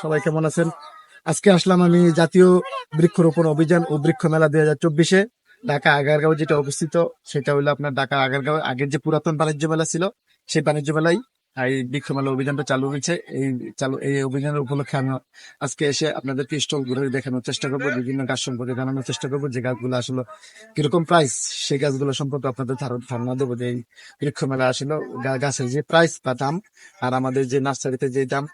সবাই কেমন আছেন? আজকে আসলাম আমি জাতীয় বৃক্ষরোপণ অভিযান ও বৃক্ষ মেলা দুই হাজার চব্বিশে, ঢাকা আগারগাঁও যেটা অবস্থিত, সেটা হলো আপনার ঢাকা আগারগাঁও। আগের যে পুরাতন বাণিজ্য মেলা ছিল, সেই বাণিজ্য মেলায় এই বৃক্ষ মেলা অভিযানটা চালু হয়েছে। এই চালু, এই অভিযানের উপলক্ষে আমি আজকে এসে আপনাদেরকে স্টল ঘুরে দেখানোর চেষ্টা করব, বিভিন্ন গাছ সম্পর্কে জানানোর চেষ্টা করব, যে গাছগুলো আসলে কীরকম প্রাইস সেই গাছগুলো সম্পর্কে আপনাদের ধারণা দেবো যে এই বৃক্ষ মেলা আসলে গাছের যে প্রাইস বা দাম, আর আমাদের যে নার্সারিতে যে দাম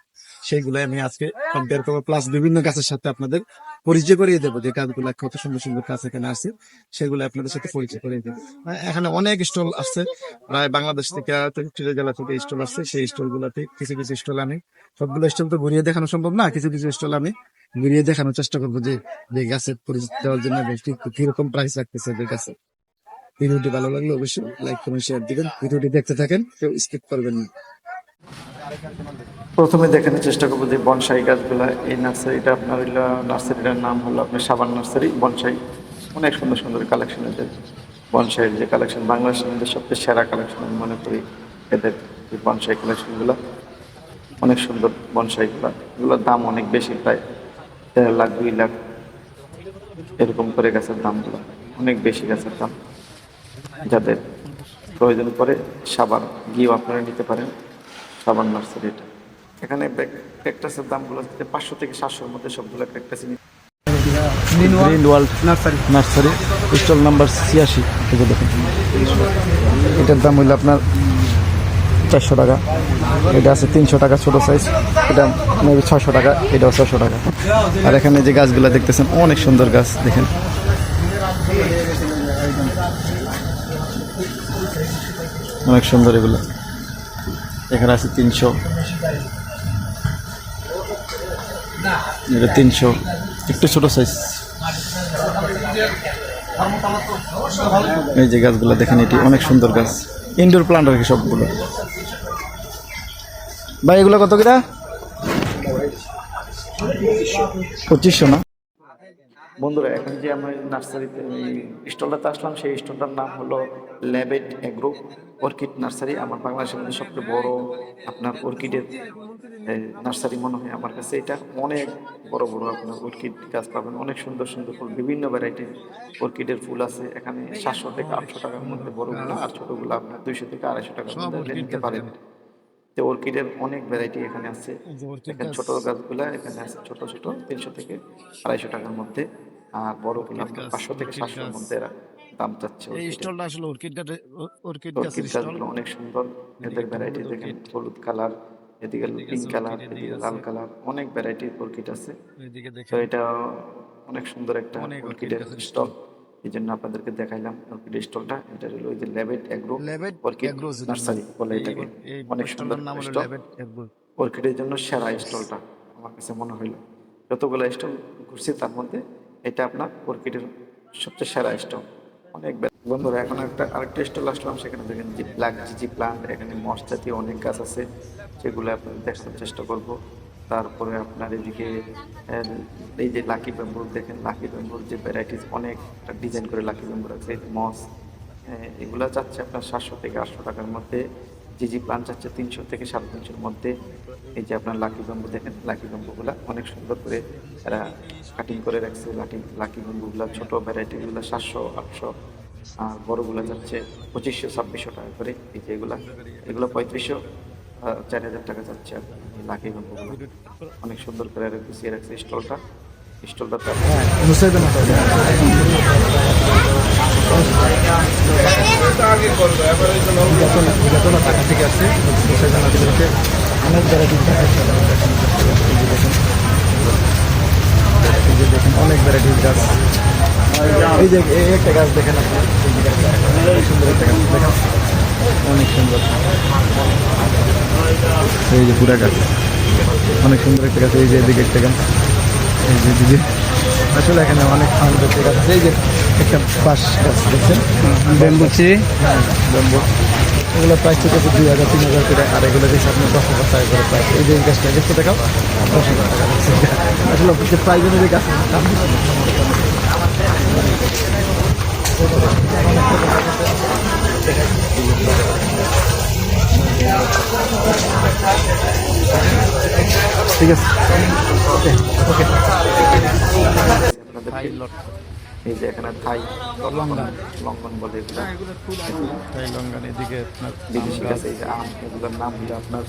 সেইগুলো আমি আজকে কম্পেয়ার করব। প্লাস বিভিন্ন গাছের সাথে আপনাদের পরিচয় করিয়ে দেবো যে গাছগুলো কত সুন্দর সুন্দর গাছ এখানে আছে, সেগুলো আপনাদের সাথে পরিচয় করিয়ে দেবো। এখানে অনেক স্টল আসছে প্রায় বাংলাদেশ থেকে জেলা থেকে স্টল আসছে সেই স্টল গুলাতে কিছু কিছু স্টল আমি সবগুলো স্টল তো ঘুরিয়ে দেখানো সম্ভব না, কিছু কিছু স্টল আমি ঘুরিয়ে দেখানোর চেষ্টা করব যে যে গাছের পরিচিতি দেওয়ার জন্য কীরকম প্রাইস রাখতেছে যে গাছে। ভিডিওটি ভালো লাগলে অবশ্যই লাইক কমেন্ট শেয়ার দিবেন। ভিডিওটি দেখতে থাকেন, কেউ স্কিপ করবেন না। প্রথমে দেখানোর চেষ্টা করব যে বনসাই গাছগুলা, এই নার্সারিটা আপনার নার্সারিটার নাম হলো আপনার সাবান নার্সারি, বনসাই। অনেক সুন্দর সুন্দর কালেকশন এদের বনসাইয়ের যে কালেকশন বাংলাদেশের মধ্যে সবচেয়ে সেরা কালেকশন আমি মনে করি এদের এই বনসাই কালেকশনগুলো অনেক সুন্দর বনসাইগুলো এগুলোর দাম অনেক বেশি প্রায় দেড় লাখ, দুই লাখ, এরকম করে গাছের দামগুলো অনেক বেশি গাছের দাম। যাদের প্রয়োজন পড়ে সাবান গিয়েও আপনারা নিতে পারেন। সাবান নার্সারি এটা এখানে ক্যাকটাসের দামগুলো পাঁচশো থেকে সাতশোর মধ্যে সবগুলো green world nursery nursery stall number ছিয়াশি। থেকে দেখুন। এটার দাম হইল আপনার চারশো টাকা। এটা আছে তিনশো টাকা ছোট সাইজ এটা মেবি ছশো টাকা এটাও ছশো টাকা। আর এখানে যে গাছগুলো দেখতেছেন অনেক সুন্দর গাছ দেখেন। অনেক সুন্দর এগুলো। এখানে আছে তিনশো। এটা তিনশো। একটু ছোট সাইজ এই যে গাছগুলো দেখেন, এটি অনেক সুন্দর গাছ। ইনডোর প্লান্ট আর কি সবগুলো। ভাই, এগুলো কত কিরা? পঁচিশশো না? বন্ধুরা এখন যে আমরা নার্সারিতে স্টলটাতে আসলাম সেই স্টলটার নাম হলো ল্যাবেট এগ্রো অর্কিড নার্সারি। আমার বাংলাদেশের মধ্যে সবচেয়ে বড় আপনার অর্কিডের নার্সারি মনে হয় আমার কাছে। এটা অনেক বড় বড় আপনার অর্কিড গাছ পাবেন। অনেক সুন্দর সুন্দর ফুল বিভিন্ন ভ্যারাইটির অর্কিডের ফুল আছে। এখানে সাতশো থেকে আটশো টাকার মধ্যে বড়গুলো আর ছোটগুলো আপনার দুইশো থেকে আড়াইশো টাকার মধ্যে নিতে পারেন। তো অর্কিডের অনেক ভ্যারাইটি এখানে আছে। এখানে ছোট গাছগুলা এখানে আছে ছোট ছোট তিনশো থেকে আড়াইশো টাকার মধ্যে। আর বড়গুলো আপনার পাঁচশো থেকে সাতশোর মধ্যে এরা দাম চাচ্ছে এই স্টলটা আসলে অর্কিড অর্কিড গাছগুলো অনেক সুন্দর। এদের ভ্যারাইটি দেখেন হলুদ কালার এদিকে পিঙ্ক কালার এদিকে লাল কালার অনেক ভ্যারাইটির অর্কিড আছে। তো এটা অনেক সুন্দর একটা অর্কিডের স্টল। এই জন্য আপনাদেরকে দেখাইলাম অর্কিড স্টলটা। এটা হলো ওই যে লেবেট এগ্রো লেবেট অর্কিড নার্সারি বলে এটাকে। অনেক সুন্দর নাম হলো লেবেট এগ্রো। অর্কিডের জন্য সেরা স্টলটা আমার কাছে মনে হইল। যতগুলো স্টল ঘুরছি তার মধ্যে এটা আপনার অর্কিডের সবচেয়ে সেরা স্টল। অনেক বন্ধুরা এখন একটা আরেকটা স্টল আসলাম সেখানে দেখেন যে ব্ল্যাক জিজি প্লান্ট এখানে মস জাতীয় অনেক গাছ আছে সেগুলো আপনার দেখার চেষ্টা করব। তারপরে আপনার এদিকে এই যে লাকি ব্যাম্বুর দেখেন লাকি ব্যাম্বুর যে ভ্যারাইটিস অনেক ডিজাইন করে লাকি ব্যাম্বুর আছে মস এগুলো যাচ্ছে আপনার সাতশো থেকে আটশো টাকার মধ্যে জিজি প্লান যাচ্ছে তিনশো থেকে সাড়ে তিনশোর মধ্যে। এই যে আপনার লাকি ব্যাম্বু দেখেন লাকি ব্যাম্বুগুলো অনেক সুন্দর করে এরা কাটিং করে রাখছে লাকি লাকি ব্যাম্বুগুলো ছোটো ভ্যারাইটিগুলো সাতশো, আটশো, আর বড়গুলো যাচ্ছে পঁচিশশো, ছাব্বিশশো টাকা করে। এই যে এগুলা, এগুলো পঁয়ত্রিশশো চার হাজার টাকা যাচ্ছে আর লাকি ব্যাম্বুগুলো অনেক সুন্দর করে এরা গুছিয়ে রাখছে স্টলটা মুসাইদা টাকা থেকে আসছে অনেক ভ্যারাইটির গাছ আছে। এই যে দেখেন অনেক ভ্যারাইটির গাছ এই যে একটা গাছ দেখেন আপনি। এই যে গাছটা, অনেক সুন্দর একটা গাছ। দেখেন অনেক সুন্দর। এই যে পুরা গাছ। অনেক সুন্দর একটা গাছ এই যে এদিকে একটা গাছ। এই যে দিদি আসলে এখানে অনেক ফান্ড গাছ। আছে এই যে একটা বাঁশ গাছ দেখছেন? বেম্বুচি হ্যাঁ ব্যাম্বু। এগুলো প্রাইস থেকে দুই হাজার তিন হাজার করে আর এগুলো দিচ্ছে আপনার দশ হাজার টাকা করে প্রাইস এই যে গাছটা দেখতে দেখাও। দশ হাজার টাকা। আসলে যে প্রাইস অনুযায়ী গাছ দাম ঠিক আছে। ওকে এই যে এখানে থাই লঙ্ঘন লঙ্ঘন বলে লঙ্গান এদিকে আপনার বিদেশি গাছ এই যে আম এগুলোর নাম হলো আপনার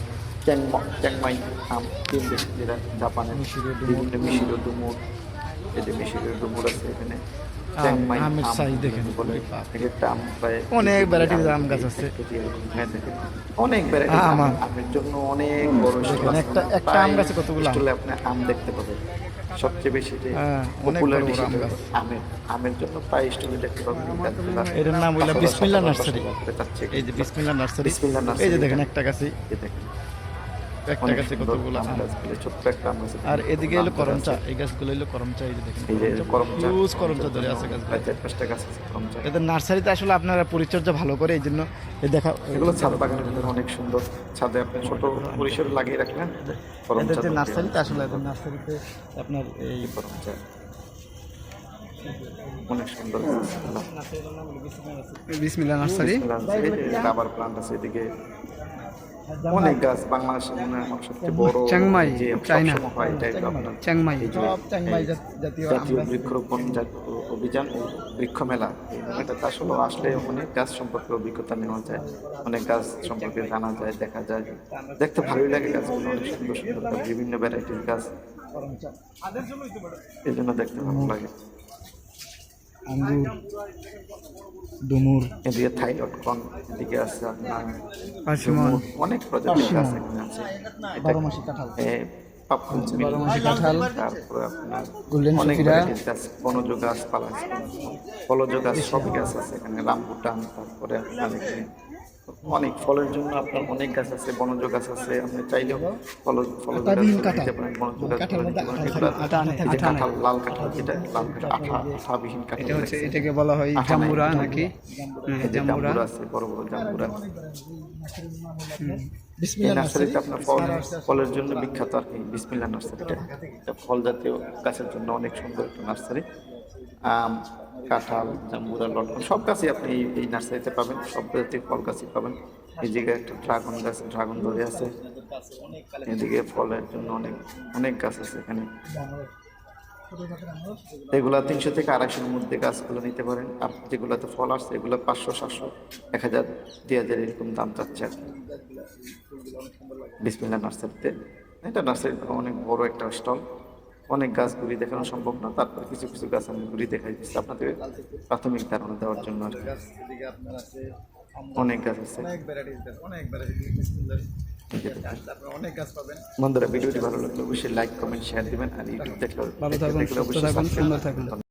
চ্যাংমা- চ্যাংমাই জাপানের বিভিন্ন মিশরীয় ডুমুর এই যে ডুমুর আছে এখানে আমের দেখেন। অনেক আম গাছ আছে। হ্যাঁ, ভ্যারাইটি। আমের জন্য অনেক বড়। একটা- একটা আম গাছে কতগুলো আপনি আম দেখতে পাবেন সবচেয়ে বেশি যে হ্যাঁ। আমের আমের জন্য প্রায় স্টলে দেখতে পাবেন এটার নাম হইল পাঁচশো, বিসমিল্লাহ নার্সারি। এই যে নার্সারি বিসমিল্লাহ এই যে দেখেন একটা গাছে এই দেখেন, একটা গাছে কতগুলো আম আম ছোট্ট একটা আম গাছে আর এদিকে করমচা। এই গাছগুলো এলো করমচা এই যে দেখেন করমচা। হিউজ করমচা ধরে আছে গাছগুলো। চার পাঁচটা গাছ আছে করমচা। এদের নার্সারিতে আসলে আপনারা পরিচর্যা ভালো করে এই জন্য দেখা এগুলো ছাদ বাগানের ভিতরে অনেক সুন্দর। ছাদে আপনি ছোট পরিসরে লাগিয়ে রাখলেন এদের যে নার্সারিতে আসলে এদের নার্সারিতে আপনার এই করমচা। অনেক সুন্দর। বিসমিল্লা নার্সারি। রাবার প্লান্ট আছে এদিকে। অনেক গাছ বাংলাদেশের মনে হয় সবচেয়ে বড় চাংমাই, যে চায়না। সবসময় হয় এটা আপনার চ্যাংমাই এই চাংমাই জাতীয়। বৃক্ষরোপণ অভিযান বৃক্ষ মেলা মেলাটাতে আসলে আসলে অনেক গাছ সম্পর্কে অভিজ্ঞতা নেওয়া যায় অনেক গাছ সম্পর্কে জানা যায় দেখা যায়। দেখতে ভালোই লাগে গাছগুলো অনেক সুন্দর সুন্দর বিভিন্ন ভ্যারাইটির গাছ। এই জন্য দেখতে ভালো লাগে। আঙ্গুর ডুমুর। এদিকে থাইলট কন এদিকে আছে আপনার অনেক প্রজাতির গাছ আছে। বারো মাসে কাঁঠাল। বারো মাসি কাঁঠাল। তারপরে আপনার অনেক সফিরা। আছে। গাছ বনজ গাছ পালা ফলজ গাছ সব গাছ আছে এখানে। রামবুটান তারপরে আপনার এখানে অনেক ফলের জন্য আপনার অনেক গাছ আছে বনজ গাছ আছে আপনি চাইলেও ফল। পারেন বনজ গাছ কাঁঠাল লাল কাঁঠাল যেটা লাল কাঁঠাল আঠা আঠাবিহীন কাঁঠাল হচ্ছে এটাকে বলা হয় আঠা জাম্বুরা। নাকি? হ্যাঁ, জাম্বুরা। আছে বড় বড় জাম্বুরা। এই নার্সারিটা আপনার ফল ফলের জন্য বিখ্যাত আর কি বিসমিল্লা নার্সারিটা। এটা ফল জাতীয় গাছের জন্য অনেক সুন্দর একটা নার্সারি। কাঁঠাল জাম্বুরা লটকন, সব গাছই আপনি এই- নার্সারিতে পাবেন, সব জাতীয় ফল গাছই পাবেন। জায়গায় একটা ড্রাগন গাছ, ড্রাগন ধরে আছে। এদিকে ফলের জন্য অনেক অনেক গাছ আছে এখানে। এগুলা তিনশো থেকে আড়াইশোর মধ্যে গাছগুলো নিতে পারেন। আর যেগুলোতে ফল আসছে, এগুলো পাঁচশো, সাতশো, এক হাজার দুই হাজার এরকম দাম চাচ্ছে আর বিসমিল্লা নার্সারিতে। এটা নার্সারি অনেক বড় একটা স্টল। অনেক গাছ ঘুরি দেখানো সম্ভব না তারপর কিছু কিছু গাছ আমি ঘুরি দেখাই দিচ্ছি আপনাদের প্রাথমিক ধারণা দেওয়ার জন্য আর অনেক গাছ আছে। বন্ধুরা ভিডিওটি ভালো লাগলে অবশ্যই লাইক কমেন্ট শেয়ার দিবেন আর ইউটিউব দেখলে অবশ্যই